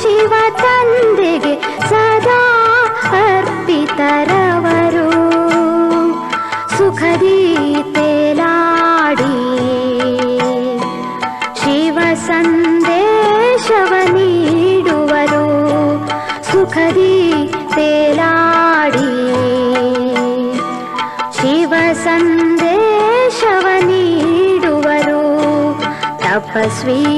ಶಿವ ತಂದೆಗೆ ಸದಾ ಅರ್ಪಿತರವರು. ಸುಖದಿ ತೇಲಾಡಿ ಶಿವ ಸಂದೇಶವ ನೀಡುವರು. ಸುಖದಿ ತೇಲಾಡಿ ಶಿವ ಸಂದೇಶವ ನೀಡುವರು. ತಪಸ್ವಿ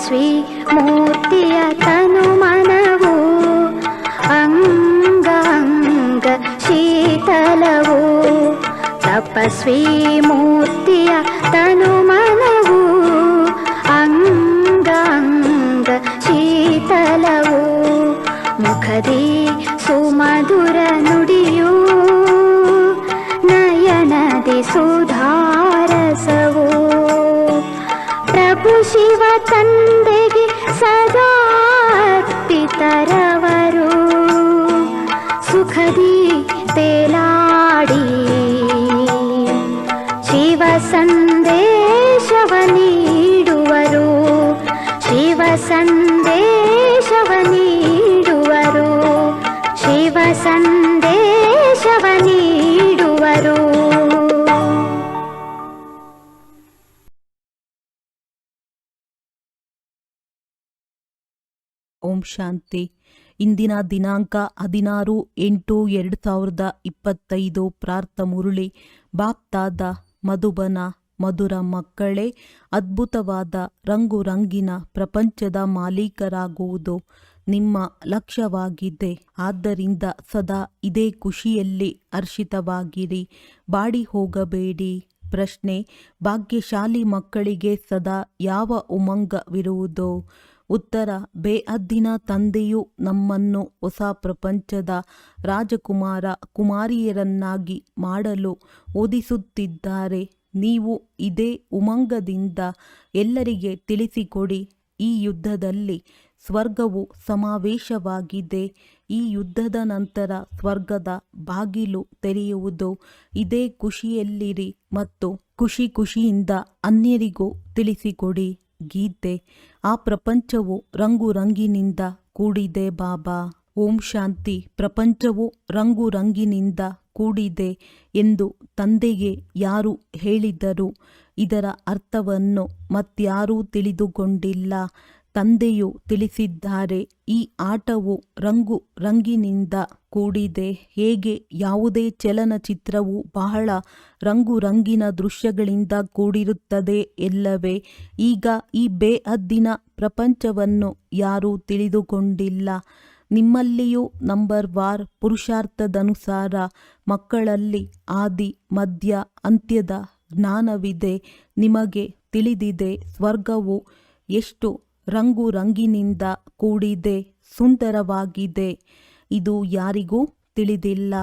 తేజస్వి మూర్తియ తను మనవు. అంగ అంగ శీతలవు. తపస్వి మూ ಓಂ ಶಾಂತಿ. ಇಂದಿನ ದಿನಾಂಕ ಹದಿನಾರು ಎಂಟು ಎರಡು ಸಾವಿರದ ಇಪ್ಪತ್ತೈದು. ಪ್ರಾರ್ಥ ಮುರುಳಿ. ಬಾಪ್ತಾದ ಮಧುಬನ ಮಧುರ ಮಕ್ಕಳೇ, ಅದ್ಭುತವಾದ ರಂಗು ರಂಗಿನ ಪ್ರಪಂಚದ ಮಾಲೀಕರಾಗುವುದು ನಿಮ್ಮ ಲಕ್ಷ್ಯವಾಗಿದೆ. ಆದ್ದರಿಂದ ಸದಾ ಇದೇ ಖುಷಿಯಲ್ಲಿ ಹರ್ಷಿತವಾಗಿರಿ. ಬಾಡಿ ಹೋಗಬೇಡಿ. ಪ್ರಶ್ನೆ, ಭಾಗ್ಯಶಾಲಿ ಮಕ್ಕಳಿಗೆ ಸದಾ ಯಾವ ಉಮಂಗವಿರುವುದೋ? ಉತ್ತರ ಬೇಅದ್ದಿನ ತಂದೆಯು ನಮ್ಮನ್ನು ಹೊಸ ಪ್ರಪಂಚದ ರಾಜಕುಮಾರ ಕುಮಾರಿಯರನ್ನಾಗಿ ಮಾಡಲು ಓದಿಸುತ್ತಿದ್ದಾರೆ. ನೀವು ಇದೇ ಉಮಂಗದಿಂದ ಎಲ್ಲರಿಗೆ ತಿಳಿಸಿಕೊಡಿ. ಈ ಯುದ್ಧದಲ್ಲಿ ಸ್ವರ್ಗವು ಸಮಾವೇಶವಾಗಿದೆ. ಈ ಯುದ್ಧದ ನಂತರ ಸ್ವರ್ಗದ ಬಾಗಿಲು ತೆರೆಯುವುದು. ಇದೇ ಖುಷಿಯಲ್ಲಿರಿ ಮತ್ತು ಖುಷಿ ಖುಷಿಯಿಂದ ಅನ್ಯರಿಗೂ ತಿಳಿಸಿಕೊಡಿ. ಗೀತೆ. ಆ ಪ್ರಪಂಚವು ರಂಗು ರಂಗಿನಿಂದ ಕೂಡಿದೆ ಬಾಬಾ. ಓಂ ಶಾಂತಿ, ಪ್ರಪಂಚವು ರಂಗು ರಂಗಿನಿಂದ ಕೂಡಿದೆ ಎಂದು ತಂದೆಗೆ ಯಾರು ಹೇಳಿದರು? ಇದರ ಅರ್ಥವನ್ನು ಮತ್ಯಾರೂ ತಿಳಿದುಕೊಂಡಿಲ್ಲ. ತಂದೆಯು ತಿಳಿಸಿದ್ದಾರೆ, ಈ ಆಟವು ರಂಗು ರಂಗಿನಿಂದ ಕೂಡಿದೆ. ಹೇಗೆ? ಯಾವುದೇ ಚಲನಚಿತ್ರವು ಬಹಳ ರಂಗು ರಂಗಿನ ದೃಶ್ಯಗಳಿಂದ ಕೂಡಿರುತ್ತದೆ ಎಲ್ಲವೇ? ಈಗ ಈ ಬೇಹದ್ದಿನ ಪ್ರಪಂಚವನ್ನು ಯಾರೂ ತಿಳಿದುಕೊಂಡಿಲ್ಲ. ನಿಮ್ಮಲ್ಲಿಯೂ ನಂಬರ್ ವಾರ್ ಪುರುಷಾರ್ಥದನುಸಾರ ಮಕ್ಕಳಲ್ಲಿ ಆದಿ, ಮಧ್ಯ, ಅಂತ್ಯದ ಜ್ಞಾನವಿದೆ. ನಿಮಗೆ ತಿಳಿದಿದೆ ಸ್ವರ್ಗವು ಎಷ್ಟು ರಂಗು ರಂಗಿನಿಂದ ಕೂಡಿದೆ, ಸುಂದರವಾಗಿದೆ. ಇದು ಯಾರಿಗೂ ತಿಳಿದಿಲ್ಲ.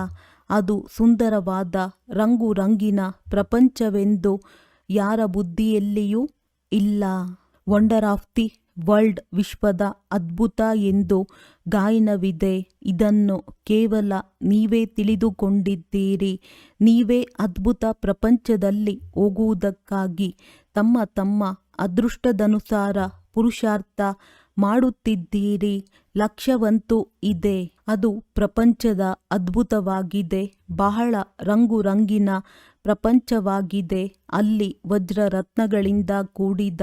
ಅದು ಸುಂದರವಾದ ರಂಗು ರಂಗಿನ ಪ್ರಪಂಚವೆಂದು ಯಾರ ಬುದ್ಧಿಯಲ್ಲಿಯೂ ಇಲ್ಲ. ವಂಡರ್ ಆಫ್ ದಿ ವರ್ಲ್ಡ್ ವಿಶ್ವದ ಅದ್ಭುತ ಎಂದು ಗಾಯನವಿದೆ. ಇದನ್ನು ಕೇವಲ ನೀವೇ ತಿಳಿದುಕೊಂಡಿದ್ದೀರಿ. ನೀವೇ ಅದ್ಭುತ ಪ್ರಪಂಚದಲ್ಲಿ ಹೋಗುವುದಕ್ಕಾಗಿ ತಮ್ಮ ತಮ್ಮ ಅದೃಷ್ಟದನುಸಾರ ಪುರುಷಾರ್ಥ ಮಾಡುತ್ತಿದ್ದೀರಿ. ಲಕ್ಷ್ಯವಂತೂ ಇದೆ. ಅದು ಪ್ರಪಂಚದ ಅದ್ಭುತವಾಗಿದೆ. ಬಹಳ ರಂಗು ರಂಗಿನ ಪ್ರಪಂಚವಾಗಿದೆ. ಅಲ್ಲಿ ವಜ್ರರತ್ನಗಳಿಂದ ಕೂಡಿದ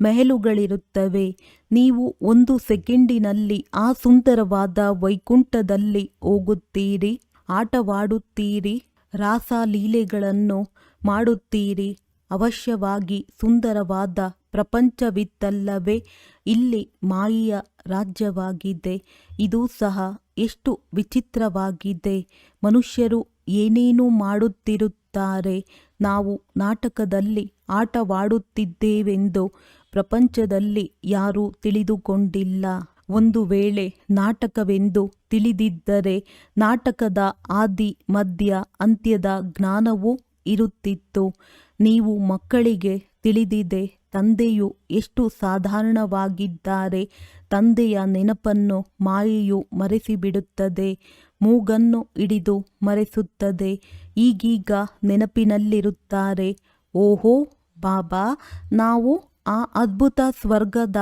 ಮೆಹಲುಗಳಿರುತ್ತವೆ. ನೀವು ಒಂದು ಸೆಕೆಂಡಿನಲ್ಲಿ ಆ ಸುಂದರವಾದ ವೈಕುಂಠದಲ್ಲಿ ಹೋಗುತ್ತೀರಿ. ಆಟವಾಡುತ್ತೀರಿ. ರಾಸಲೀಲೆಗಳನ್ನು ಮಾಡುತ್ತೀರಿ. ಅವಶ್ಯವಾಗಿ ಸುಂದರವಾದ ಪ್ರಪಂಚವಿತ್ತಲ್ಲವೇ? ಇಲ್ಲಿ ಮಾಯೆಯ ರಾಜ್ಯವಾಗಿದೆ. ಇದು ಸಹ ಎಷ್ಟು ವಿಚಿತ್ರವಾಗಿದೆ. ಮನುಷ್ಯರು ಏನೇನು ಮಾಡುತ್ತಿರುತ್ತಾರೆ. ನಾವು ನಾಟಕದಲ್ಲಿ ಆಟವಾಡುತ್ತಿದ್ದೇವೆಂದು ಪ್ರಪಂಚದಲ್ಲಿ ಯಾರೂ ತಿಳಿದುಕೊಂಡಿಲ್ಲ. ಒಂದು ವೇಳೆ ನಾಟಕವೆಂದು ತಿಳಿದಿದ್ದರೆ ನಾಟಕದ ಆದಿ, ಮಧ್ಯ, ಅಂತ್ಯದ ಜ್ಞಾನವೂ ಇರುತ್ತಿತ್ತು. ನೀವು ಮಕ್ಕಳಿಗೆ ತಿಳಿದಿದೆ. ತಂದೆಯು ಎಷ್ಟು ಸಾಧಾರಣವಾಗಿದ್ದಾರೆ. ತಂದೆಯ ನೆನಪನ್ನು ಮಾಯೆಯು ಮರೆಸಿಬಿಡುತ್ತದೆ. ಮೂಗನ್ನು ಹಿಡಿದು ಮರೆಸುತ್ತದೆ. ಈಗೀಗ ನೆನಪಿನಲ್ಲಿರುತ್ತಾರೆ, ಓಹೋ, ಬಾಬಾ, ನಾವು ಆ ಅದ್ಭುತ ಸ್ವರ್ಗದ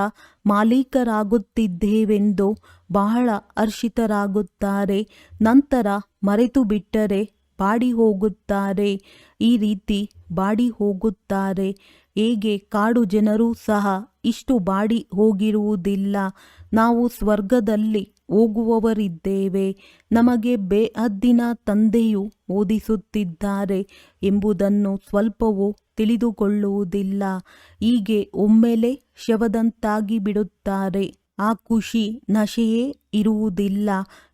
ಮಾಲೀಕರಾಗುತ್ತಿದ್ದೇವೆಂದು ಬಹಳ ಹರ್ಷಿತರಾಗುತ್ತಾರೆ. ನಂತರ ಮರೆತು ಬಿಟ್ಟರೆ ಬಾಡಿ ಹೋಗುತ್ತಾರೆ ಈ ರೀತಿ ಬಾಡಿ ಹೋಗುತ್ತಾರೆ ಹೇಗೆ ಕಾಡು ಜನರೂ ಸಹ ಇಷ್ಟು ಬಾಡಿ ಹೋಗಿರುವುದಿಲ್ಲ. ನಾವು ಸ್ವರ್ಗದಲ್ಲಿ ಹೋಗುವವರಿದ್ದೇವೆ. ನಮಗೆ ಬೇಹದ್ದಿನ ತಂದೆಯು ಓದಿಸುತ್ತಿದ್ದಾರೆ ಎಂಬುದನ್ನು ಸ್ವಲ್ಪವೂ ತಿಳಿದುಕೊಳ್ಳುವುದಿಲ್ಲ. ಹೀಗೆ ಒಮ್ಮೆಲೆ ಶವದಂತಾಗಿ ಬಿಡುತ್ತಾರೆ. ಆ ಖುಷಿ ನಶೆಯೇ ಇರುವುದಿಲ್ಲ.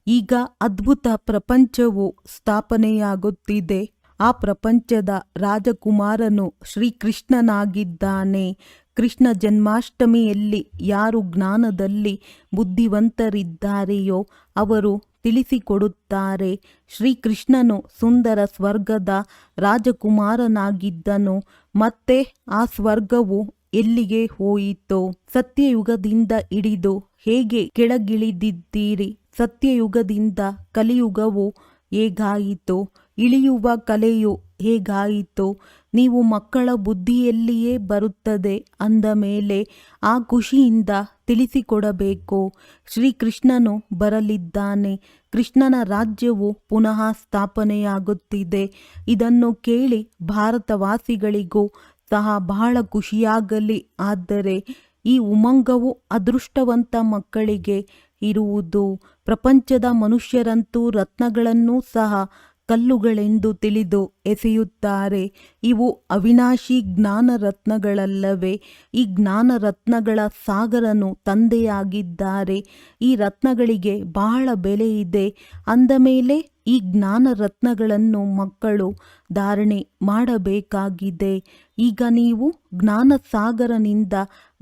ಈಗ ಅದ್ಭುತ ಪ್ರಪಂಚವು ಸ್ಥಾಪನೆಯಾಗುತ್ತಿದೆ. ಆ ಪ್ರಪಂಚದ ರಾಜಕುಮಾರನು ಶ್ರೀಕೃಷ್ಣನಾಗಿದ್ದಾನೆ. ಕೃಷ್ಣ ಜನ್ಮಾಷ್ಟಮಿಯಲ್ಲಿ ಯಾರು ಜ್ಞಾನದಲ್ಲಿ ಬುದ್ಧಿವಂತರಿದ್ದಾರೆಯೋ ಅವರು ತಿಳಿಸಿಕೊಡುತ್ತಾರೆ. ಶ್ರೀಕೃಷ್ಣನು ಸುಂದರ ಸ್ವರ್ಗದ ರಾಜಕುಮಾರನಾಗಿದ್ದನು. ಮತ್ತೆ ಆ ಸ್ವರ್ಗವು ಎಲ್ಲಿಗೆ ಹೋಯಿತೋ? ಸತ್ಯಯುಗದಿಂದ ಹಿಡಿದು ಹೇಗೆ ಕೆಳಗಿಳಿದಿದ್ದೀರಿ? ಸತ್ಯಯುಗದಿಂದ ಕಲಿಯುಗವು ಹೇಗಾಯಿತು? ಇಳಿಯುವ ಕಲೆಯು ಹೇಗಾಯಿತು? ನೀವು ಮಕ್ಕಳ ಬುದ್ಧಿಯಲ್ಲಿಯೇ ಬರುತ್ತದೆ ಅಂದ ಮೇಲೆ ಆ ಖುಷಿಯಿಂದ ತಿಳಿಸಿಕೊಡಬೇಕು. ಶ್ರೀಕೃಷ್ಣನು ಬರಲಿದ್ದಾನೆ. ಕೃಷ್ಣನ ರಾಜ್ಯವು ಪುನಃ ಸ್ಥಾಪನೆಯಾಗುತ್ತಿದೆ. ಇದನ್ನು ಕೇಳಿ ಭಾರತವಾಸಿಗಳಿಗೂ ಸಹ ಬಹಳ ಖುಷಿಯಾಗಲಿ. ಆದರೆ ಈ ಉಮಂಗವು ಅದೃಷ್ಟವಂತ ಮಕ್ಕಳಿಗೆ ಇರುವುದು. ಪ್ರಪಂಚದ ಮನುಷ್ಯರಂತೂ ರತ್ನಗಳನ್ನೂ ಸಹ ಕಲ್ಲುಗಳೆಂದು ತಿಳಿದು ಎಸೆಯುತ್ತಾರೆ. ಇವು ಅವಿನಾಶಿ ಜ್ಞಾನರತ್ನಗಳಲ್ಲವೇ. ಈ ಜ್ಞಾನರತ್ನಗಳ ಸಾಗರನು ತಂದೆಯಾಗಿದ್ದಾರೆ. ಈ ರತ್ನಗಳಿಗೆ ಬಹಳ ಬೆಲೆ ಇದೆ. ಅಂದ ಈ ಜ್ಞಾನರತ್ನಗಳನ್ನು ಮಕ್ಕಳು ಧಾರಣೆ ಮಾಡಬೇಕಾಗಿದೆ. ಈಗ ನೀವು ಜ್ಞಾನಸಾಗರನಿಂದ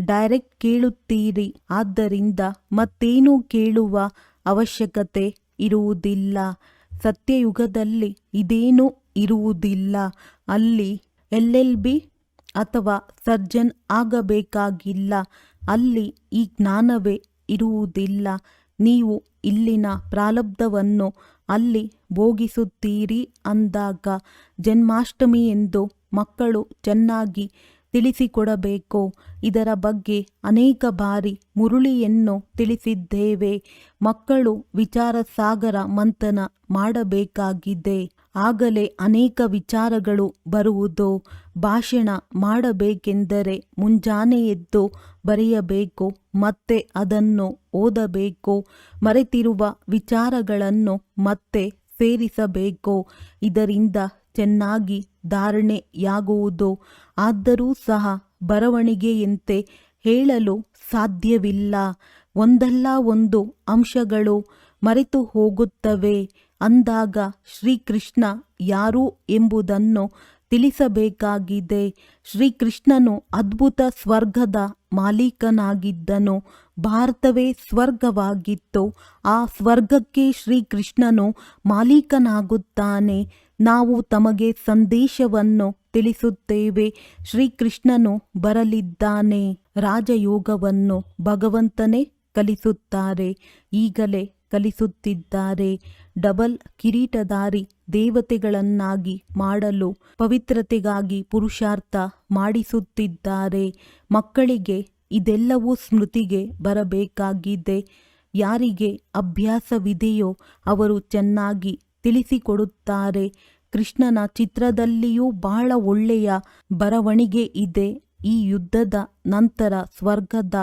ಡೈರೆಕ್ಟ್ ಕೇಳುತ್ತೀರಿ. ಆದ್ದರಿಂದ ಮತ್ತೇನೂ ಕೇಳುವ ಅವಶ್ಯಕತೆ ಇರುವುದಿಲ್ಲ. ಸತ್ಯಯುಗದಲ್ಲಿ ಇದೇನೂ ಇರುವುದಿಲ್ಲ. ಅಲ್ಲಿ ಎಲ್ ಬಿ ಅಥವಾ ಸರ್ಜನ್ ಆಗಬೇಕಾಗಿಲ್ಲ. ಅಲ್ಲಿ ಈ ಜ್ಞಾನವೇ ಇರುವುದಿಲ್ಲ. ನೀವು ಇಲ್ಲಿನ ಪ್ರಾರಬ್ಧವನ್ನು ಅಲ್ಲಿ ಭೋಗಿಸುತ್ತೀರಿ ಅಂದಾಗ ಜನ್ಮಾಷ್ಟಮಿ ಎಂದು ಮಕ್ಕಳು ಚೆನ್ನಾಗಿ ತಿಳಿಸಿಕೊಡಬೇಕು. ಇದರ ಬಗ್ಗೆ ಅನೇಕ ಬಾರಿ ಮುರುಳಿಯನ್ನು ತಿಳಿಸಿದ್ದೇವೆ. ಮಕ್ಕಳು ವಿಚಾರ ಸಾಗರ ಮಂಥನ ಮಾಡಬೇಕಾಗಿದೆ. ಆಗಲೇ ಅನೇಕ ವಿಚಾರಗಳು ಬರುವುದು. ಭಾಷಣ ಮಾಡಬೇಕೆಂದರೆ ಮುಂಜಾನೆ ಎದ್ದು ಬರೆಯಬೇಕು, ಮತ್ತೆ ಅದನ್ನು ಓದಬೇಕು, ಮರೆತಿರುವ ವಿಚಾರಗಳನ್ನು ಮತ್ತೆ ಸೇರಿಸಬೇಕು. ಇದರಿಂದ ಚೆನ್ನಾಗಿ ಧಾರಣೆಯಾಗುವುದು, ಆದರೂ ಸಹ ಬರವಣಿಗೆಯಂತೆ ಹೇಳಲು ಸಾಧ್ಯವಿಲ್ಲ. ಒಂದಲ್ಲ ಒಂದು ಅಂಶಗಳು ಮರೆತು ಹೋಗುತ್ತವೆ ಅಂದಾಗ ಶ್ರೀಕೃಷ್ಣ ಯಾರು ಎಂಬುದನ್ನು ತಿಳಿಸಬೇಕಾಗಿದೆ. ಶ್ರೀಕೃಷ್ಣನು ಅದ್ಭುತ ಸ್ವರ್ಗದ ಮಾಲೀಕನಾಗಿದ್ದನು. ಭಾರತವೇ ಸ್ವರ್ಗವಾಗಿತ್ತು. ಆ ಸ್ವರ್ಗಕ್ಕೆ ಶ್ರೀಕೃಷ್ಣನು ಮಾಲೀಕನಾಗುತ್ತಾನೆ. ನಾವು ತಮಗೆ ಸಂದೇಶವನ್ನು ತಿಳಿಸುತ್ತೇವೆ. ಶ್ರೀಕೃಷ್ಣನು ಬರಲಿದ್ದಾನೆ. ರಾಜಯೋಗವನ್ನು ಭಗವಂತನೇ ಕಲಿಸುತ್ತಾರೆ. ಈಗಲೇ ಕಲಿಸುತ್ತಿದ್ದಾರೆ. ಡಬಲ್ ಕಿರೀಟಧಾರಿ ದೇವತೆಗಳನ್ನಾಗಿ ಮಾಡಲು, ಪವಿತ್ರತೆಗಾಗಿ ಪುರುಷಾರ್ಥ ಮಾಡಿಸುತ್ತಿದ್ದಾರೆ. ಮಕ್ಕಳಿಗೆ ಇದೆಲ್ಲವೂ ಸ್ಮೃತಿಗೆ ಬರಬೇಕಾಗಿದೆ. ಯಾರಿಗೆ ಅಭ್ಯಾಸವಿದೆಯೋ ಅವರು ಚೆನ್ನಾಗಿ ತಿಳಿಸಿಕೊಡುತ್ತಾರೆ. ಕೃಷ್ಣನ ಚಿತ್ರದಲ್ಲಿಯೂ ಬಹಳ ಒಳ್ಳೆಯ ಬರವಣಿಗೆ ಇದೆ. ಈ ಯುದ್ಧದ ನಂತರ ಸ್ವರ್ಗದ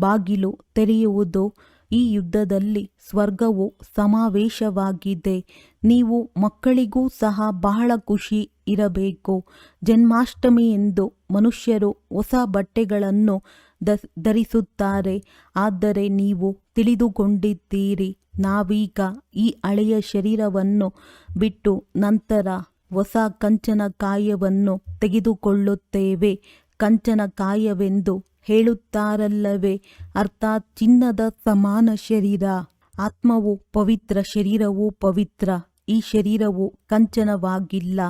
ಬಾಗಿಲು ತೆರೆಯುವುದು. ಈ ಯುದ್ಧದಲ್ಲಿ ಸ್ವರ್ಗವು ಸಮಾವೇಶವಾಗಿದೆ. ನೀವು ಮಕ್ಕಳಿಗೂ ಸಹ ಬಹಳ ಖುಷಿ ಇರಬೇಕು. ಜನ್ಮಾಷ್ಟಮಿ ಎಂದು ಮನುಷ್ಯರು ಹೊಸ ಬಟ್ಟೆಗಳನ್ನು ಧರಿಸುತ್ತಾರೆ. ಆದರೆ ನೀವು ತಿಳಿದುಕೊಂಡಿದ್ದೀರಿ. ನಾವೀಗ ಈ ಹಳೆಯ ಶರೀರವನ್ನು ಬಿಟ್ಟು ನಂತರ ಹೊಸ ಕಂಚನ ಕಾಯವನ್ನು ತೆಗೆದುಕೊಳ್ಳುತ್ತೇವೆ. ಕಂಚನ ಕಾಯವೆಂದು ಹೇಳುತ್ತಾರಲ್ಲವೇ? ಅರ್ಥಾತ್ ಚಿನ್ನದ ಸಮಾನ ಶರೀರ. ಆತ್ಮವು ಪವಿತ್ರ, ಶರೀರವೂ ಪವಿತ್ರ. ಈ ಶರೀರವು ಕಂಚನವಾಗಿಲ್ಲ.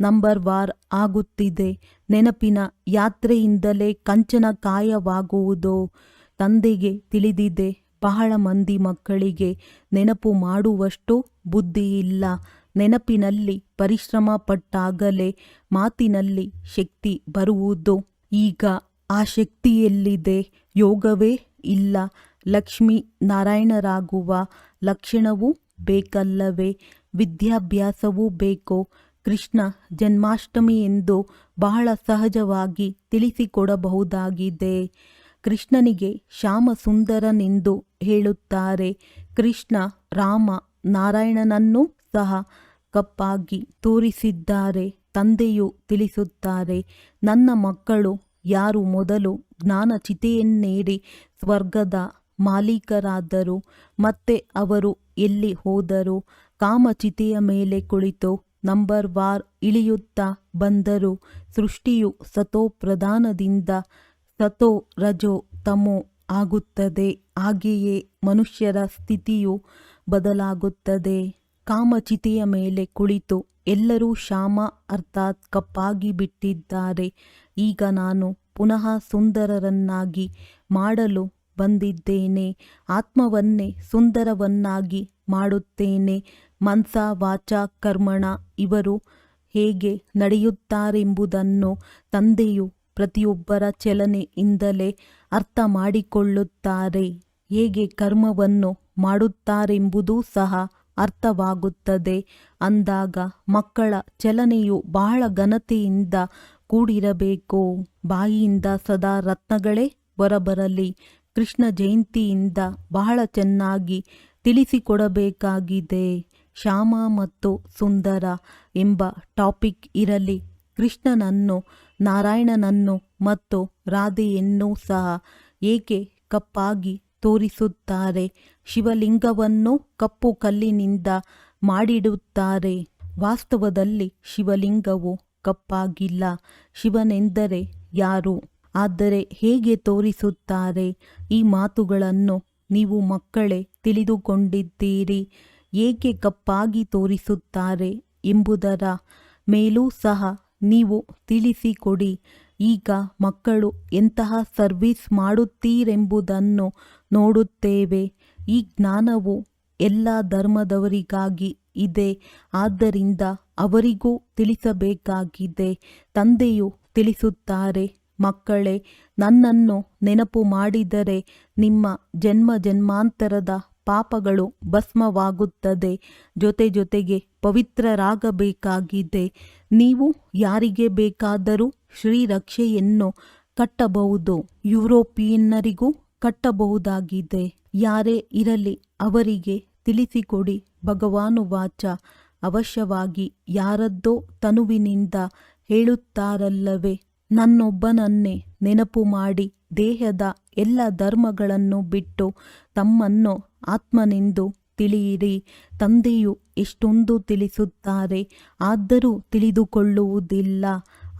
ನಂಬರ್ ವಾರ್ ಆಗುತ್ತಿದೆ. ನೆನಪಿನ ಯಾತ್ರೆಯಿಂದಲೇ ಕಂಚನ ಕಾಯವಾಗುವುದೋ ತಂದೆಗೆ ತಿಳಿದಿದೆ. ಬಹಳ ಮಂದಿ ಮಕ್ಕಳಿಗೆ ನೆನಪು ಮಾಡುವಷ್ಟು ಬುದ್ಧಿ ಇಲ್ಲ. ನೆನಪಿನಲ್ಲಿ ಪರಿಶ್ರಮ ಪಟ್ಟಾಗಲೇ ಮಾತಿನಲ್ಲಿ ಶಕ್ತಿ ಬರುವುದು. ಈಗ ಆ ಶಕ್ತಿಯಲ್ಲಿದೆ. ಯೋಗವೇ ಇಲ್ಲ. ಲಕ್ಷ್ಮೀ ನಾರಾಯಣರಾಗುವ ಲಕ್ಷಣವೂ ಬೇಕಲ್ಲವೇ? ವಿದ್ಯಾಭ್ಯಾಸವೂ ಬೇಕು? ಕೃಷ್ಣ ಜನ್ಮಾಷ್ಟಮಿ ಎಂದು ಬಹಳ ಸಹಜವಾಗಿ ತಿಳಿಸಿಕೊಡಬಹುದಾಗಿದೆ. ಕೃಷ್ಣನಿಗೆ ಶ್ಯಾಮಸುಂದರನೆಂದು ಹೇಳುತ್ತಾರೆ. ಕೃಷ್ಣ ರಾಮ ನಾರಾಯಣನನ್ನು ಸಹ ಕಪ್ಪಾಗಿ ತೋರಿಸಿದ್ದಾರೆ, ತಂದೆಯು ತಿಳಿಸುತ್ತಾರೆ. ನನ್ನ ಮಕ್ಕಳು ಯಾರು ಮೊದಲು ಜ್ಞಾನ ಚಿತೆಯನ್ನೇರಿ ಸ್ವರ್ಗದ ಮಾಲೀಕರಾದರು, ಮತ್ತೆ ಅವರು ಎಲ್ಲಿ ಹೋದರು? ಕಾಮಚಿತೆಯ ಮೇಲೆ ಕುಳಿತು ನಂಬರ್ ವಾರ್ ಇಳಿಯುತ್ತಾ ಬಂದರು ಸೃಷ್ಟಿಯು ಸತೋ ಪ್ರಧಾನದಿಂದ ಸತೋ ರಜೋ ತಮೋ ಆಗುತ್ತದೆ. ಹಾಗೆಯೇ ಮನುಷ್ಯರ ಸ್ಥಿತಿಯು ಬದಲಾಗುತ್ತದೆ. ಕಾಮಚಿತೆಯ ಮೇಲೆ ಕುಳಿತು ಎಲ್ಲರೂ ಶ್ಯಾಮ ಅರ್ಥಾತ್ ಕಪ್ಪಾಗಿ ಬಿಟ್ಟಿದ್ದಾರೆ. ಈಗ ನಾನು ಪುನಃ ಸುಂದರರನ್ನಾಗಿ ಮಾಡಲು ಬಂದಿದ್ದೇನೆ. ಆತ್ಮವನ್ನೇ ಸುಂದರವನ್ನಾಗಿ ಮಾಡುತ್ತೇನೆ. ಮನ್ಸ ವಾಚ, ಕರ್ಮಣ ಇವರು ಹೇಗೆ ನಡೆಯುತ್ತಾರೆಂಬುದನ್ನು ತಂದೆಯು ಪ್ರತಿಯೊಬ್ಬರ ಚಲನೆಯಿಂದಲೇ ಅರ್ಥ ಮಾಡಿಕೊಳ್ಳುತ್ತಾರೆ. ಹೇಗೆ ಕರ್ಮವನ್ನು ಮಾಡುತ್ತಾರೆಂಬುದೂ ಸಹ ಅರ್ಥವಾಗುತ್ತದೆ. ಅಂದಾಗ ಮಕ್ಕಳ ಚಲನೆಯು ಬಹಳ ಘನತೆಯಿಂದ ಕೂಡಿರಬೇಕು. ಬಾಯಿಯಿಂದ ಸದಾ ರತ್ನಗಳೇ ಹೊರಬರಲಿ. ಕೃಷ್ಣ ಜಯಂತಿಯಿಂದ ಬಹಳ ಚೆನ್ನಾಗಿ ತಿಳಿಸಿಕೊಡಬೇಕಾಗಿದೆ. ಶ್ಯಾಮ ಮತ್ತು ಸುಂದರ ಎಂಬ ಟಾಪಿಕ್ ಇರಲಿ. ಕೃಷ್ಣನನ್ನು, ನಾರಾಯಣನನ್ನು ಮತ್ತು ರಾಧೆಯನ್ನು ಸಹ ಏಕೆ ಕಪ್ಪಾಗಿ ತೋರಿಸುತ್ತಾರೆ? ಶಿವಲಿಂಗವನ್ನು ಕಪ್ಪು ಕಲ್ಲಿನಿಂದ ಮಾಡಿಡುತ್ತಾರೆ. ವಾಸ್ತವದಲ್ಲಿ ಶಿವಲಿಂಗವು ಕಪ್ಪಾಗಿಲ್ಲ. ಶಿವನೆಂದರೆ ಯಾರು? ಆದರೆ ಹೇಗೆ ತೋರಿಸುತ್ತಾರೆ? ಈ ಮಾತುಗಳನ್ನು ನೀವು ಮಕ್ಕಳೇ ತಿಳಿದುಕೊಂಡಿದ್ದೀರಿ. ಏಕೆ ಕಪ್ಪಾಗಿ ತೋರಿಸುತ್ತಾರೆ ಎಂಬುದರ ಮೇಲೂ ಸಹ ನೀವು ತಿಳಿಸಿಕೊಡಿ. ಈಗ ಮಕ್ಕಳು ಎಂತಹ ಸರ್ವಿಸ್ ಮಾಡುತ್ತೀರೆಂಬುದನ್ನು ನೋಡುತ್ತೇವೆ. ಈ ಜ್ಞಾನವು ಎಲ್ಲ ಧರ್ಮದವರಿಗಾಗಿ ಇದೆ. ಆದ್ದರಿಂದ ಅವರಿಗೂ ತಿಳಿಸಬೇಕಾಗಿದೆ. ತಂದೆಯು ತಿಳಿಸುತ್ತಾರೆ, ಮಕ್ಕಳೇ, ನನ್ನನ್ನು ನೆನಪು ಮಾಡಿದರೆ ನಿಮ್ಮ ಜನ್ಮ ಜನ್ಮಾಂತರದ ಪಾಪಗಳು ಭಸ್ಮವಾಗುತ್ತದೆ. ಜೊತೆ ಜೊತೆಗೆ ಪವಿತ್ರರಾಗಬೇಕಾಗಿದೆ. ನೀವು ಯಾರಿಗೆ ಬೇಕಾದರೂ ಶ್ರೀರಕ್ಷೆಯನ್ನು ಕಟ್ಟಬಹುದು. ಯುರೋಪಿಯನ್ನರಿಗೂ ಕಟ್ಟಬಹುದಾಗಿದೆ. ಯಾರೇ ಇರಲಿ ಅವರಿಗೆ ತಿಳಿಸಿಕೊಡಿ. ಭಗವಾನು ವಾಚ ಅವಶ್ಯವಾಗಿ ಯಾರದ್ದೋ ತನುವಿನಿಂದ ಹೇಳುತ್ತಾರಲ್ಲವೇ. ನನ್ನೊಬ್ಬನನ್ನೇ ನೆನಪು ಮಾಡಿ ದೇಹದ ಎಲ್ಲ ಧರ್ಮಗಳನ್ನು ಬಿಟ್ಟು ತಮ್ಮನ್ನು ಆತ್ಮನೆಂದು ತಿಳಿಯಿರಿ. ತಂದೆಯು ಎಷ್ಟೊಂದು ತಿಳಿಸುತ್ತಾರೆ, ಆದರೂ ತಿಳಿದುಕೊಳ್ಳುವುದಿಲ್ಲ.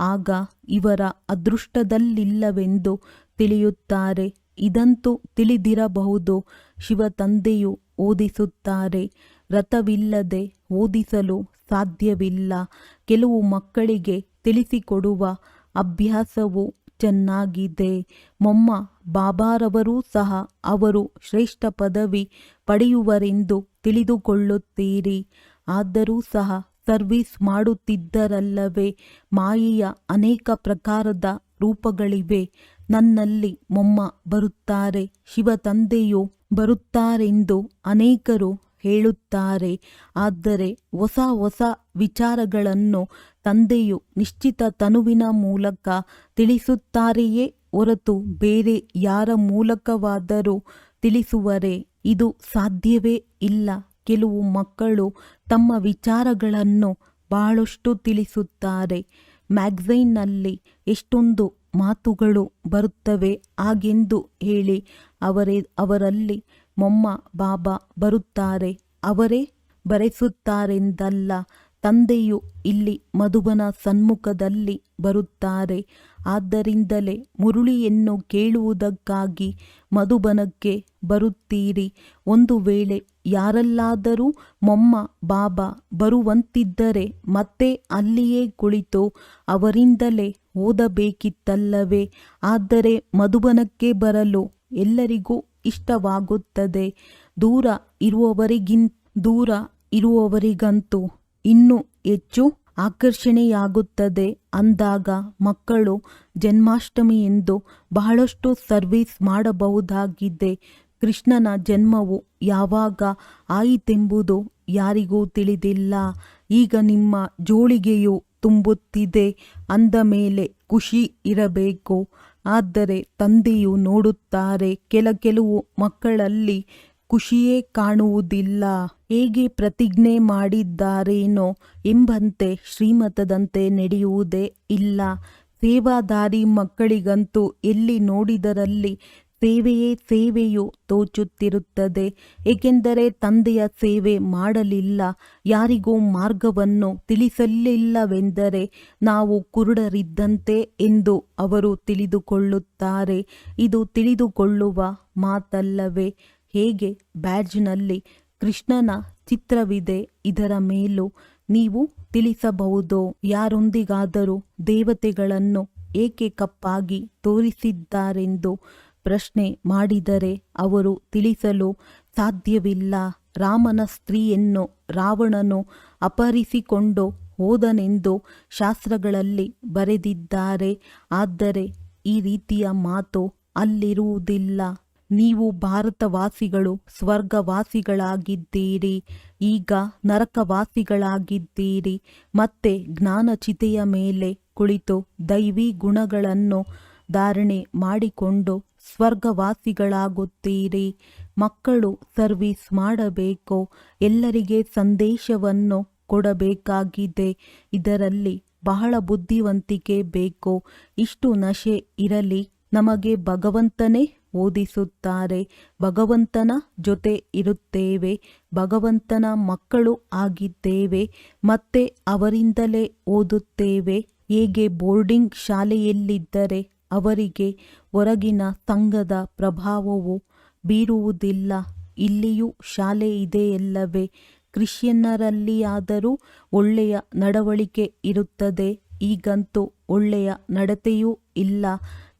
ಆಗ ಇವರ ಅದೃಷ್ಟದಲ್ಲಿಲ್ಲವೆಂದು ತಿಳಿಯುತ್ತಾರೆ. ಇದಂತೂ ತಿಳಿದಿರಬಹುದು. ಶಿವ ತಂದೆಯು ಓದಿಸುತ್ತಾರೆ, ರಥವಿಲ್ಲದೆ ಓದಿಸಲು ಸಾಧ್ಯವಿಲ್ಲ. ಕೆಲವು ಮಕ್ಕಳಿಗೆ ತಿಳಿಸಿಕೊಡುವ ಅಭ್ಯಾಸವು ಚೆನ್ನಾಗಿದೆ. ಮೊಮ್ಮ ಬಾಬಾರವರೂ ಸಹ ಅವರು ಶ್ರೇಷ್ಠ ಪದವಿ ಪಡೆಯುವರೆಂದು ತಿಳಿದುಕೊಳ್ಳುತ್ತೀರಿ. ಆದರೂ ಸಹ ಸರ್ವಿಸ್ ಮಾಡುತ್ತಿದ್ದರಲ್ಲವೇ, ಮಾಯಿಯ ಅನೇಕ ಪ್ರಕಾರದ ರೂಪಗಳಿವೆ. ನನ್ನಲ್ಲಿ ಮೊಮ್ಮ ಬರುತ್ತಾರೆ, ಶಿವ ತಂದೆಯು ಬರುತ್ತಾರೆಂದು ಅನೇಕರು ಹೇಳುತ್ತಾರೆ. ಆದರೆ ಹೊಸ ಹೊಸ ವಿಚಾರಗಳನ್ನು ತಂದೆಯು ನಿಶ್ಚಿತ ತನುವಿನ ಮೂಲಕ ತಿಳಿಸುತ್ತಾರೆಯೇ ಹೊರತು ಬೇರೆ ಯಾರ ಮೂಲಕವಾದರೂ ತಿಳಿಸುವರೆ ಇದು ಸಾಧ್ಯವೇ ಇಲ್ಲ. ಕೆಲವು ಮಕ್ಕಳು ತಮ್ಮ ವಿಚಾರಗಳನ್ನು ಬಹಳಷ್ಟು ತಿಳಿಸುತ್ತಾರೆ. ಮ್ಯಾಗ್ಝೈನ್ನಲ್ಲಿ ಎಷ್ಟೊಂದು ಮಾತುಗಳು ಬರುತ್ತವೆ ಹಾಗೆಂದು ಹೇಳಿ ಅವರೇ ಅವರಲ್ಲಿ ಮೊಮ್ಮ ಬಾಬಾ ಬರುತ್ತಾರೆ, ಅವರೇ ಬರೆಸುತ್ತಾರೆಂದಲ್ಲ. ತಂದೆಯು ಇಲ್ಲಿ ಮಧುಬನ ಸನ್ಮುಖದಲ್ಲಿ ಬರುತ್ತಾರೆ. ಆದ್ದರಿಂದಲೇ ಮುರುಳಿಯನ್ನು ಕೇಳುವುದಕ್ಕಾಗಿ ಮಧುಬನಕ್ಕೆ ಬರುತ್ತೀರಿ. ಒಂದು ವೇಳೆ ಯಾರಲ್ಲಾದರೂ ಮೊಮ್ಮ ಬಾಬಾ ಬರುವಂತಿದ್ದರೆ ಮತ್ತೆ ಅಲ್ಲಿಯೇ ಕುಳಿತು ಅವರಿಂದಲೇ ಓದಬೇಕಿತ್ತಲ್ಲವೇ. ಆದರೆ ಮಧುಬನಕ್ಕೆ ಬರಲು ಎಲ್ಲರಿಗೂ ಇಷ್ಟವಾಗುತ್ತದೆ. ದೂರ ಇರುವವರಿಗಿಂತ ದೂರ ಇರುವವರಿಗಂತೂ ಇನ್ನೂ ಹೆಚ್ಚು ಆಕರ್ಷಣೆಯಾಗುತ್ತದೆ. ಅಂದಾಗ ಮಕ್ಕಳು ಜನ್ಮಾಷ್ಟಮಿ ಎಂದು ಬಹಳಷ್ಟು ಸರ್ವಿಸ್ ಮಾಡಬಹುದಾಗಿದೆ. ಕೃಷ್ಣನ ಜನ್ಮವು ಯಾವಾಗ ಆಯಿತೆಂಬುದು ಯಾರಿಗೂ ತಿಳಿದಿಲ್ಲ. ಈಗ ನಿಮ್ಮ ಜೋಳಿಗೆಯು ತುಂಬುತ್ತಿದೆ. ಅಂದ ಮೇಲೆ ಖುಷಿ ಇರಬೇಕು. ಆದರೆ ತಂದೆಯು ನೋಡುತ್ತಾರೆ, ಕೆಲ ಕೆಲವು ಮಕ್ಕಳಲ್ಲಿ ಖುಷಿಯೇ ಕಾಣುವುದಿಲ್ಲ. ಹೇಗೆ ಪ್ರತಿಜ್ಞೆ ಮಾಡಿದ್ದಾರೇನೋ ಎಂಬಂತೆ ಶ್ರೀಮತದಂತೆ ನಡೆಯುವುದೇ ಇಲ್ಲ. ಸೇವಾದಾರಿ ಮಕ್ಕಳಿಗಂತೂ ಎಲ್ಲಿ ನೋಡಿದರಲ್ಲಿ ಸೇವೆಯೇ ಸೇವೆಯು ತೋಚುತ್ತಿರುತ್ತದೆ. ಏಕೆಂದರೆ ತಂದೆಯ ಸೇವೆ ಮಾಡಲಿಲ್ಲ. ಯಾರಿಗೂ ಮಾರ್ಗವನ್ನು ತಿಳಿಸಲಿಲ್ಲವೆಂದರೆ ನಾವು ಕುರುಡರಿದ್ದಂತೆ ಎಂದು ಅವರು ತಿಳಿದುಕೊಳ್ಳುತ್ತಾರೆ. ಇದು ತಿಳಿದುಕೊಳ್ಳುವ ಮಾತಲ್ಲವೇ? ಹೇಗೆ? ಬ್ಯಾಡ್ಜ್ನಲ್ಲಿ ಕೃಷ್ಣನ ಚಿತ್ರವಿದೆ. ಇದರ ಮೇಲೂ ನೀವು ತಿಳಿಸಬಹುದು. ಯಾರೊಂದಿಗಾದರೂ ದೇವತೆಗಳನ್ನು ಏಕೆ ಕಪ್ಪಾಗಿ ತೋರಿಸಿದ್ದಾರೆಂದು ಪ್ರಶ್ನೆ ಮಾಡಿದರೆ ಅವರು ತಿಳಿಸಲು ಸಾಧ್ಯವಿಲ್ಲ. ರಾಮನ ಸ್ತ್ರೀಯನ್ನು ರಾವಣನು ಅಪಹರಿಸಿಕೊಂಡು ಹೋದನೆಂದು ಶಾಸ್ತ್ರಗಳಲ್ಲಿ ಬರೆದಿದ್ದಾರೆ. ಆದರೆ ಈ ರೀತಿಯ ಮಾತು ಅಲ್ಲಿರುವುದಿಲ್ಲ. ನೀವು ಭಾರತವಾಸಿಗಳು, ಸ್ವರ್ಗವಾಸಿಗಳಾಗಿದ್ದೀರಿ. ಈಗ ನರಕವಾಸಿಗಳಾಗಿದ್ದೀರಿ. ಮತ್ತೆ ಜ್ಞಾನಚಿತೆಯ ಮೇಲೆ ಕುಳಿತು ದೈವಿ ಗುಣಗಳನ್ನು ಧಾರಣೆ ಮಾಡಿಕೊಂಡು ಸ್ವರ್ಗವಾಸಿಗಳಾಗುತ್ತೀರಿ. ಮಕ್ಕಳು ಸರ್ವಿಸ್ ಮಾಡಬೇಕು? ಎಲ್ಲರಿಗೆ ಸಂದೇಶವನ್ನು ಕೊಡಬೇಕಾಗಿದೆ. ಇದರಲ್ಲಿ ಬಹಳ ಬುದ್ಧಿವಂತಿಕೆ ಬೇಕು? ಇಷ್ಟು ನಶೆ ಇರಲಿ. ನಮಗೆ ಭಗವಂತನೇ ಓದಿಸುತ್ತಾರೆ. ಭಗವಂತನ ಜೊತೆ ಇರುತ್ತೇವೆ. ಭಗವಂತನ ಮಕ್ಕಳು ಆಗಿದ್ದೇವೆ. ಮತ್ತೆ ಅವರಿಂದಲೇ ಓದುತ್ತೇವೆ. ಹೇಗೆ ಬೋರ್ಡಿಂಗ್ ಶಾಲೆಯಲ್ಲಿದ್ದರೆ ಅವರಿಗೆ ಹೊರಗಿನ ಸಂಘದ ಪ್ರಭಾವವು ಬೀರುವುದಿಲ್ಲ. ಇಲ್ಲಿಯೂ ಶಾಲೆ ಇದೆಯಲ್ಲವೇ? ಕ್ರಿಶ್ಚಿಯನ್ನರಲ್ಲಿಯಾದರೂ ಒಳ್ಳೆಯ ನಡವಳಿಕೆ ಇರುತ್ತದೆ. ಈಗಂತೂ ಒಳ್ಳೆಯ ನಡತೆಯೂ ಇಲ್ಲ.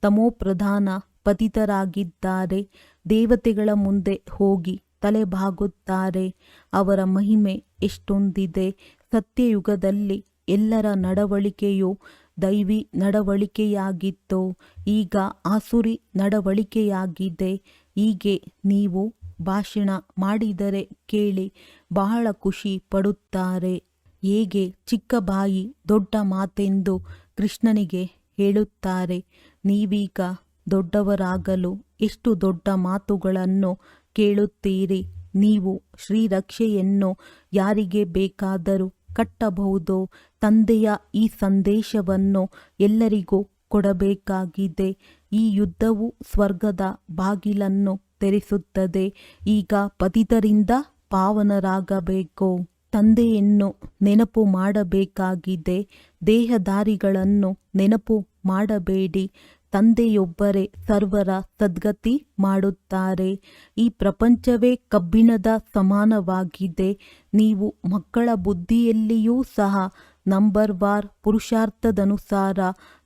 ತಮೋಪ್ರಧಾನ ಪತಿತರಾಗಿದ್ದಾರೆ. ದೇವತೆಗಳ ಮುಂದೆ ಹೋಗಿ ತಲೆಬಾಗುತ್ತಾರೆ. ಅವರ ಮಹಿಮೆ ಎಷ್ಟೊಂದಿದೆ. ಸತ್ಯಯುಗದಲ್ಲಿ ಎಲ್ಲರ ನಡವಳಿಕೆಯು ದೈವಿ ನಡವಳಿಕೆಯಾಗಿತ್ತು, ಈಗ ಆಸುರಿ ನಡವಳಿಕೆಯಾಗಿದೆ. ಹೀಗೆ ನೀವು ಭಾಷಣ ಮಾಡಿದರೆ ಕೇಳಿ ಬಹಳ ಖುಷಿ ಪಡುತ್ತಾರೆ. ಹೇಗೆ ಚಿಕ್ಕ ಬಾಯಿ ದೊಡ್ಡ ಮಾತೆಂದು ಕೃಷ್ಣನಿಗೆ ಹೇಳುತ್ತಾರೆ, ನೀವೀಗ ದೊಡ್ಡವರಾಗಲು ಎಷ್ಟು ದೊಡ್ಡ ಮಾತುಗಳನ್ನು ಕೇಳುತ್ತೀರಿ? ನೀವು ಶ್ರೀರಕ್ಷೆಯನ್ನು ಯಾರಿಗೆ ಬೇಕಾದರೂ ಕಟ್ಟಬಹುದು. ತಂದೆಯ ಈ ಸಂದೇಶವನ್ನು ಎಲ್ಲರಿಗೂ ಕೊಡಬೇಕಾಗಿದೆ. ಈ ಯುದ್ಧವು ಸ್ವರ್ಗದ ಬಾಗಿಲನ್ನು ತೆರೆಸುತ್ತದೆ. ಈಗ ಪತಿತರಿಂದ ಪಾವನರಾಗಬೇಕು. ತಂದೆಯನ್ನು ನೆನಪು ಮಾಡಬೇಕಾಗಿದೆ. ದೇಹದಾರಿಗಳನ್ನು ನೆನಪು ಮಾಡಬೇಡಿ. ತಂದೆಯೊಬ್ಬರೇ ಸರ್ವರ ಸದ್ಗತಿ ಮಾಡುತ್ತಾರೆ. ಈ ಪ್ರಪಂಚವೇ ಕಬ್ಬಿಣದ ಸಮಾನವಾಗಿದೆ. ನೀವು ಮಕ್ಕಳ ಬುದ್ಧಿಯಲ್ಲಿಯೂ ಸಹ ನಂಬರ್ ವಾರ್ ಪುರುಷಾರ್ಥದನುಸಾರ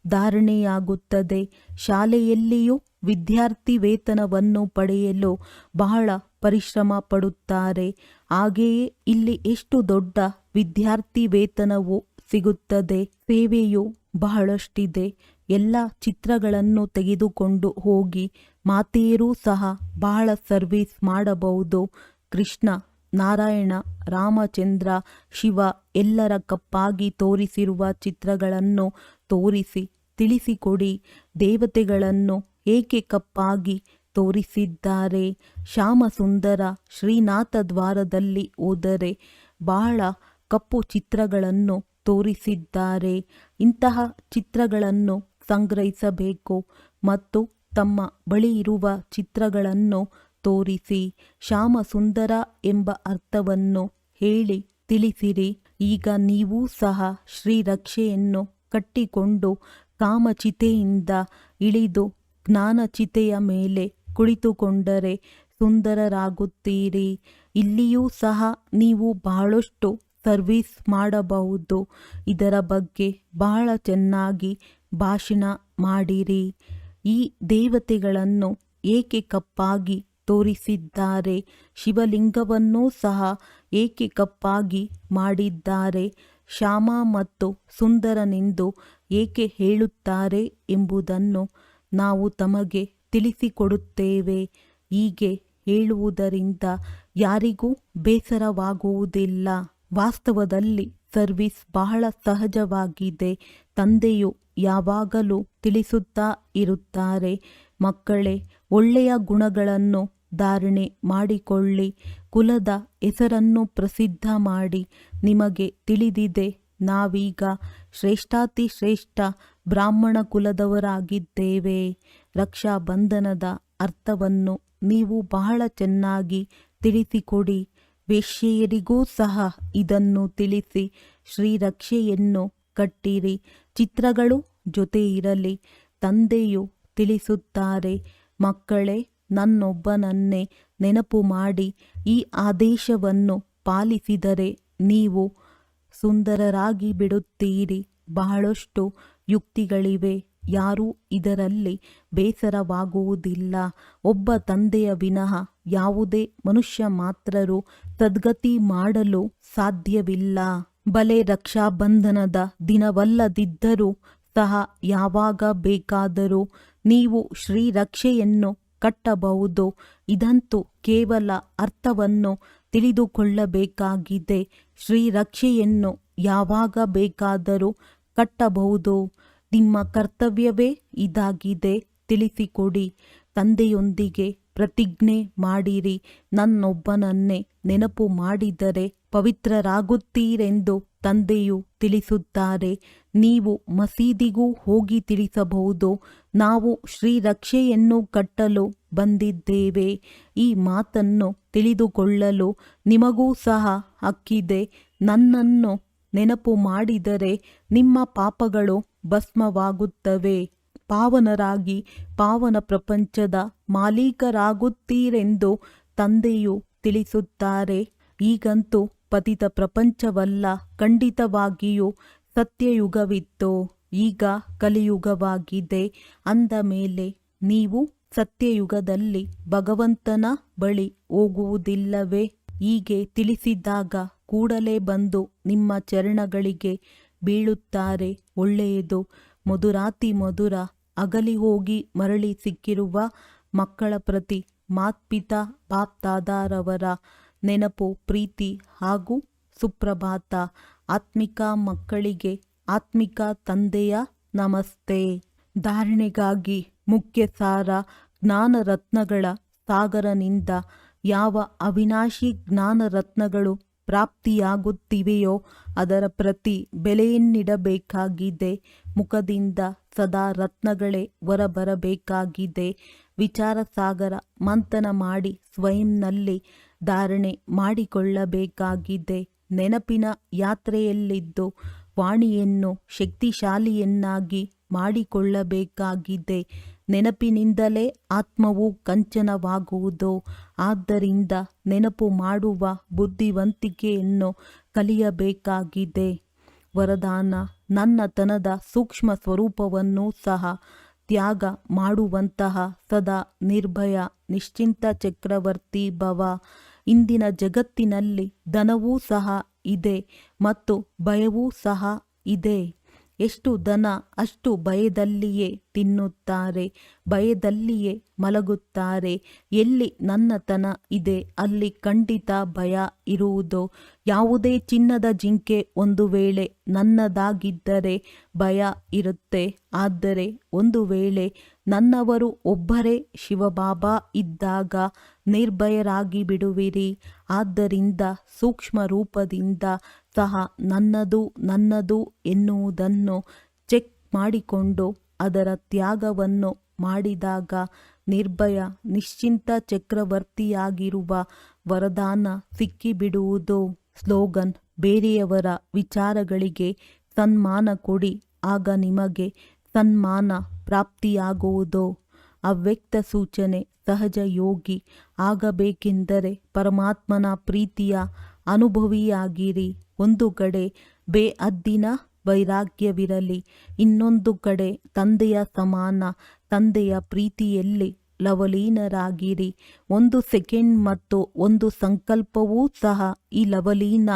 ಧಾರಣೆಯಾಗುತ್ತದೆ. ಶಾಲೆಯಲ್ಲಿಯೂ ವಿದ್ಯಾರ್ಥಿ ವೇತನವನ್ನು ಪಡೆಯಲು ಬಹಳ ಪರಿಶ್ರಮ ಪಡುತ್ತಾರೆ. ಹಾಗೆಯೇ ಇಲ್ಲಿ ಎಷ್ಟು ದೊಡ್ಡ ವಿದ್ಯಾರ್ಥಿ ವೇತನವು ಸಿಗುತ್ತದೆ. ಸೇವೆಯು ಬಹಳಷ್ಟಿದೆ. ಎಲ್ಲ ಚಿತ್ರಗಳನ್ನು ತೆಗೆದುಕೊಂಡು ಹೋಗಿ ಮಾತೆಯರೂ ಸಹ ಬಹಳ ಸರ್ವಿಸ್ ಮಾಡಬಹುದು. ಕೃಷ್ಣ, ನಾರಾಯಣ, ರಾಮಚಂದ್ರ, ಶಿವ ಎಲ್ಲರ ಕಪ್ಪಾಗಿ ತೋರಿಸಿರುವ ಚಿತ್ರಗಳನ್ನು ತೋರಿಸಿ ತಿಳಿಸಿಕೊಡಿ. ದೇವತೆಗಳನ್ನು ಏಕೆ ಕಪ್ಪಾಗಿ ತೋರಿಸಿದ್ದಾರೆ? ಶ್ಯಾಮಸುಂದರ ಶ್ರೀನಾಥ ದ್ವಾರದಲ್ಲಿ ಹೋದರೆ ಬಹಳ ಕಪ್ಪು ಚಿತ್ರಗಳನ್ನು ತೋರಿಸಿದ್ದಾರೆ. ಇಂತಹ ಚಿತ್ರಗಳನ್ನು ಸಂಗ್ರಹಿಸಬೇಕು ಮತ್ತು ತಮ್ಮ ಬಳಿ ಇರುವ ಚಿತ್ರಗಳನ್ನು ತೋರಿಸಿ. ಶ್ಯಾಮಸುಂದರ ಎಂಬ ಅರ್ಥವನ್ನು ಹೇಳಿ ತಿಳಿಸಿರಿ. ಈಗ ನೀವೂ ಸಹ ಶ್ರೀರಕ್ಷೆಯನ್ನು ಕಟ್ಟಿಕೊಂಡು ಕಾಮಚಿತೆಯಿಂದ ಇಳಿದು ಜ್ಞಾನಚಿತೆಯ ಮೇಲೆ ಕುಳಿತುಕೊಂಡರೆ ಸುಂದರರಾಗುತ್ತೀರಿ. ಇಲ್ಲಿಯೂ ಸಹ ನೀವು ಬಹಳಷ್ಟು ಸರ್ವಿಸ್ ಮಾಡಬಹುದು. ಇದರ ಬಗ್ಗೆ ಬಹಳ ಚೆನ್ನಾಗಿ ಭಾಷಣ ಮಾಡಿರಿ. ಈ ದೇವತೆಗಳನ್ನು ಏಕೆ ಕಪ್ಪಾಗಿ ತೋರಿಸಿದ್ದಾರೆ? ಶಿವಲಿಂಗವನ್ನೂ ಸಹ ಏಕೆ ಕಪ್ಪಾಗಿ ಮಾಡಿದ್ದಾರೆ? ಶ್ಯಾಮ ಮತ್ತು ಸುಂದರನೆಂದು ಏಕೆ ಹೇಳುತ್ತಾರೆ ಎಂಬುದನ್ನು ನಾವು ತಮಗೆ ತಿಳಿಸಿಕೊಡುತ್ತೇವೆ. ಹೀಗೆ ಹೇಳುವುದರಿಂದ ಯಾರಿಗೂ ಬೇಸರವಾಗುವುದಿಲ್ಲ. ವಾಸ್ತವದಲ್ಲಿ ಸರ್ವಿಸ್ ಬಹಳ ಸಹಜವಾಗಿದೆ. ತಂದೆಯು ಯಾವಾಗಲೂ ತಿಳಿಸುತ್ತಾ ಇರುತ್ತಾರೆ, ಮಕ್ಕಳೇ, ಒಳ್ಳೆಯ ಗುಣಗಳನ್ನು ಧಾರಣೆ ಮಾಡಿಕೊಳ್ಳಿ, ಕುಲದ ಹೆಸರನ್ನು ಪ್ರಸಿದ್ಧ ಮಾಡಿ, ನಿಮಗೆ ತಿಳಿದಿದೆ, ನಾವೀಗ ಶ್ರೇಷ್ಠಾತಿ ಶ್ರೇಷ್ಠ ಬ್ರಾಹ್ಮಣ ಕುಲದವರಾಗಿದ್ದೇವೆ. ರಕ್ಷಾಬಂಧನದ ಅರ್ಥವನ್ನು ನೀವು ಬಹಳ ಚೆನ್ನಾಗಿ ತಿಳಿಸಿಕೊಡಿ. ವೇಶ್ಯೆಯರಿಗೂ ಸಹ ಇದನ್ನು ತಿಳಿಸಿ, ಶ್ರೀರಕ್ಷೆಯನ್ನು ಕಟ್ಟಿರಿ. ಚಿತ್ರಗಳು ಜೊತೆ ಇರಲಿ ತಂದೆಯು ತಿಳಿಸುತ್ತಾರೆ, ಮಕ್ಕಳೇ, ನನ್ನೊಬ್ಬನನ್ನೇ ನೆನಪು ಮಾಡಿ, ಈ ಆದೇಶವನ್ನು ಪಾಲಿಸಿದರೆ ನೀವು ಸುಂದರರಾಗಿ ಬಿಡುತ್ತೀರಿ. ಬಹಳಷ್ಟು ಯುಕ್ತಿಗಳಿವೆ. ಯಾರೂ ಇದರಲ್ಲಿ ಬೇಸರವಾಗುವುದಿಲ್ಲ. ಒಬ್ಬ ತಂದೆಯ ವಿನಃ ಯಾವುದೇ ಮನುಷ್ಯ ಮಾತ್ರರು ಸದ್ಗತಿ ಮಾಡಲು ಸಾಧ್ಯವಿಲ್ಲ. ಬಲೆ ರಕ್ಷಾಬಂಧನದ ದಿನವಲ್ಲದಿದ್ದರೂ ಸಹ ಯಾವಾಗ ಬೇಕಾದರೂ ನೀವು ಶ್ರೀರಕ್ಷೆಯನ್ನು ಕಟ್ಟಬಹುದು. ಇದಂತೂ ಕೇವಲ ಅರ್ಥವನ್ನು ತಿಳಿದುಕೊಳ್ಳಬೇಕಾಗಿದೆ. ಶ್ರೀರಕ್ಷೆಯನ್ನು ಯಾವಾಗ ಬೇಕಾದರೂ ಕಟ್ಟಬಹುದು. ನಿಮ್ಮ ಕರ್ತವ್ಯವೇ ಇದಾಗಿದೆ. ತಿಳಿಸಿಕೊಡಿ. ತಂದೆಯೊಂದಿಗೆ ಪ್ರತಿಜ್ಞೆ ಮಾಡಿರಿ. ನನ್ನೊಬ್ಬನನ್ನೇ ನೆನಪು ಮಾಡಿದರೆ ಪವಿತ್ರರಾಗುತ್ತೀರೆಂದು ತಂದೆಯು ತಿಳಿಸುತ್ತಾರೆ. ನೀವು ಮಸೀದಿಗೂ ಹೋಗಿ ತಿಳಿಸಬಹುದು. ನಾವು ಶ್ರೀರಕ್ಷೆಯನ್ನು ಕಟ್ಟಲು ಬಂದಿದ್ದೇವೆ. ಈ ಮಾತನ್ನು ತಿಳಿದುಕೊಳ್ಳಲು ನಿಮಗೂ ಸಹ ಹಕ್ಕಿದೆ. ನನ್ನನ್ನು ನೆನಪು ಮಾಡಿದರೆ ನಿಮ್ಮ ಪಾಪಗಳು ಭಸ್ಮವಾಗುತ್ತವೆ. ಪಾವನರಾಗಿ ಪಾವನ ಪ್ರಪಂಚದ ಮಾಲೀಕರಾಗುತ್ತೀರೆಂದು ತಂದೆಯು ತಿಳಿಸುತ್ತಾರೆ. ಈಗಂತೂ ಪತಿತ ಪ್ರಪಂಚವಲ್ಲ, ಖಂಡಿತವಾಗಿಯೂ ಸತ್ಯಯುಗವಿತ್ತು. ಈಗ ಕಲಿಯುಗವಾಗಿದೆ. ಅಂದ ಮೇಲೆ ನೀವು ಸತ್ಯಯುಗದಲ್ಲಿ ಭಗವಂತನ ಬಳಿ ಹೋಗುವುದಿಲ್ಲವೇ? ಹೀಗೆ ತಿಳಿಸಿದಾಗ ಕೂಡಲೇ ಬಂದು ನಿಮ್ಮ ಚರಣಗಳಿಗೆ ಬೀಳುತ್ತಾರೆ. ಒಳ್ಳೆಯದು. ಮಧುರಾತಿ ಮಧುರ. ಅಗಲಿ ಹೋಗಿ ಮರಳಿ ಸಿಕ್ಕಿರುವ ಮಕ್ಕಳ ಪ್ರತಿ ಮಾತ್ಪಿತಾ ಪಾಪ್ತಾದಾರವರ ನೆನಪು, ಪ್ರೀತಿ ಹಾಗೂ ಸುಪ್ರಭಾತ. ಆತ್ಮಿಕ ಮಕ್ಕಳಿಗೆ ಆತ್ಮಿಕ ತಂದೆಯ ನಮಸ್ತೆ. ಧಾರಣೆಗಾಗಿ ಮುಖ್ಯ ಸಾರ ಜ್ಞಾನರತ್ನಗಳ ಸಾಗರನಿಂದ ಯಾವ ಅವಿನಾಶಿ ಜ್ಞಾನ ರತ್ನಗಳು ಪ್ರಾಪ್ತಿಯಾಗುತ್ತಿವೆಯೋ ಅದರ ಪ್ರತಿ ಬೆಲೆಯನ್ನಿಡಬೇಕಾಗಿದೆ. ಮುಖದಿಂದ ಸದಾ ರತ್ನಗಳೇ ಹೊರಬರಬೇಕಾಗಿದೆ. ವಿಚಾರ ಸಾಗರ ಮಂಥನ ಮಾಡಿ ಸ್ವಯಂನಲ್ಲಿ ಧಾರಣೆ ಮಾಡಿಕೊಳ್ಳಬೇಕಾಗಿದೆ. ನೆನಪಿನ ಯಾತ್ರೆಯಲ್ಲಿದ್ದು ವಾಣಿಯನ್ನು ಶಕ್ತಿಶಾಲಿಯನ್ನಾಗಿ ಮಾಡಿಕೊಳ್ಳಬೇಕಾಗಿದೆ. ನೆನಪಿನಿಂದಲೇ ಆತ್ಮವು ಕಂಚನವಾಗುವುದು? ಆದ್ದರಿಂದ ನೆನಪು ಮಾಡುವ ಬುದ್ಧಿವಂತಿಕೆಯನ್ನು ಕಲಿಯಬೇಕಾಗಿದೆ. ವರದಾನ, ನನ್ನತನದ ಸೂಕ್ಷ್ಮ ಸ್ವರೂಪವನ್ನು ಸಹ ತ್ಯಾಗ ಮಾಡುವಂತಹ ಸದಾ ನಿರ್ಭಯ, ನಿಶ್ಚಿಂತ ಚಕ್ರವರ್ತಿ ಭವ. ಇಂದಿನ ಜಗತ್ತಿನಲ್ಲಿ ಧನವೂ ಸಹ ಇದೆ ಮತ್ತು ಭಯವೂ ಸಹ ಇದೆ. ಎಷ್ಟು ದನ ಅಷ್ಟು ಭಯದಲ್ಲಿಯೇ ತಿನ್ನುತ್ತಾರೆ, ಭಯದಲ್ಲಿಯೇ ಮಲಗುತ್ತಾರೆ. ಎಲ್ಲಿ ನನ್ನತನ ಇದೆ, ಅಲ್ಲಿ ಖಂಡಿತ ಭಯ ಇರುವುದು. ಯಾವುದೇ ಚಿನ್ನದ ಜಿಂಕೆ ಒಂದು ವೇಳೆ ನನ್ನದಾಗಿದ್ದರೆ ಭಯ ಇರುತ್ತೆ. ಆದರೆ ಒಂದು ವೇಳೆ ನನ್ನವರು ಒಬ್ಬರೇ ಶಿವಬಾಬಾ ಇದ್ದಾಗ ನಿರ್ಭಯರಾಗಿ ಬಿಡುವಿರಿ ಆದ್ದರಿಂದ ಸೂಕ್ಷ್ಮ ರೂಪದಿಂದ ಸಹ ನನ್ನದು ನನ್ನದು ಎನ್ನುವುದನ್ನು ಚೆಕ್ ಮಾಡಿಕೊಂಡು ಅದರ ತ್ಯಾಗವನ್ನು ಮಾಡಿದಾಗ ನಿರ್ಭಯ, ನಿಶ್ಚಿಂತ ಚಕ್ರವರ್ತಿಯಾಗಿರುವ ವರದಾನ ಸಿಕ್ಕಿಬಿಡುವುದು. ಸ್ಲೋಗನ್, ಬೇರೆಯವರ ವಿಚಾರಗಳಿಗೆ ಸನ್ಮಾನ ಕೊಡಿ, ಆಗ ನಿಮಗೆ ಸನ್ಮಾನ ಪ್ರಾಪ್ತಿಯಾಗುವುದು. ಅವ್ಯಕ್ತ ಸೂಚನೆ ಸಹಜ ಯೋಗಿ ಆಗಬೇಕೆಂದರೆ ಪರಮಾತ್ಮನ ಪ್ರೀತಿಯ ಅನುಭವಿಯಾಗಿರಿ. ಒಂದು ಕಡೆ ಬೇಅದ್ದಿನ ವೈರಾಗ್ಯವಿರಲಿ, ಇನ್ನೊಂದು ಕಡೆ ತಂದೆಯ ಸಮಾನ, ತಂದೆಯ ಪ್ರೀತಿಯಲ್ಲಿ ಲವಲೀನರಾಗಿರಿ. ಒಂದು ಸೆಕೆಂಡ್ ಮತ್ತು ಒಂದು ಸಂಕಲ್ಪವೂ ಸಹ ಈ ಲವಲೀನ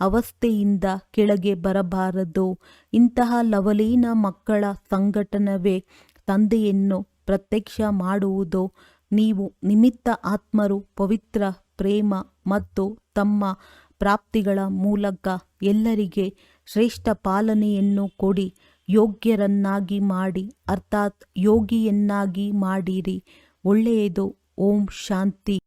ಅವಸ್ಥೆಯಿಂದ ಕೆಳಗೆ ಬರಬಾರದು. ಇಂತಹ ಲವಲೀನ ಮಕ್ಕಳ ಸಂಘಟನವೇ ತಂದೆಯನ್ನು ಪ್ರತ್ಯಕ್ಷ ಮಾಡುವುದು. ನೀವು ನಿಮಿತ್ತ ಆತ್ಮರು ಪವಿತ್ರ ಪ್ರೇಮ ಮತ್ತು ತಮ್ಮ ಪ್ರಾಪ್ತಿಗಳ ಮೂಲಕ ಎಲ್ಲರಿಗೆ ಶ್ರೇಷ್ಠ ಪಾಲನೆಯನ್ನು ಕೊಡಿ, ಯೋಗ್ಯರನ್ನಾಗಿ ಮಾಡಿ, ಅರ್ಥಾತ್ ಯೋಗಿಯನ್ನಾಗಿ ಮಾಡಿರಿ. ಒಳ್ಳೆಯದು. ಓಂ ಶಾಂತಿ.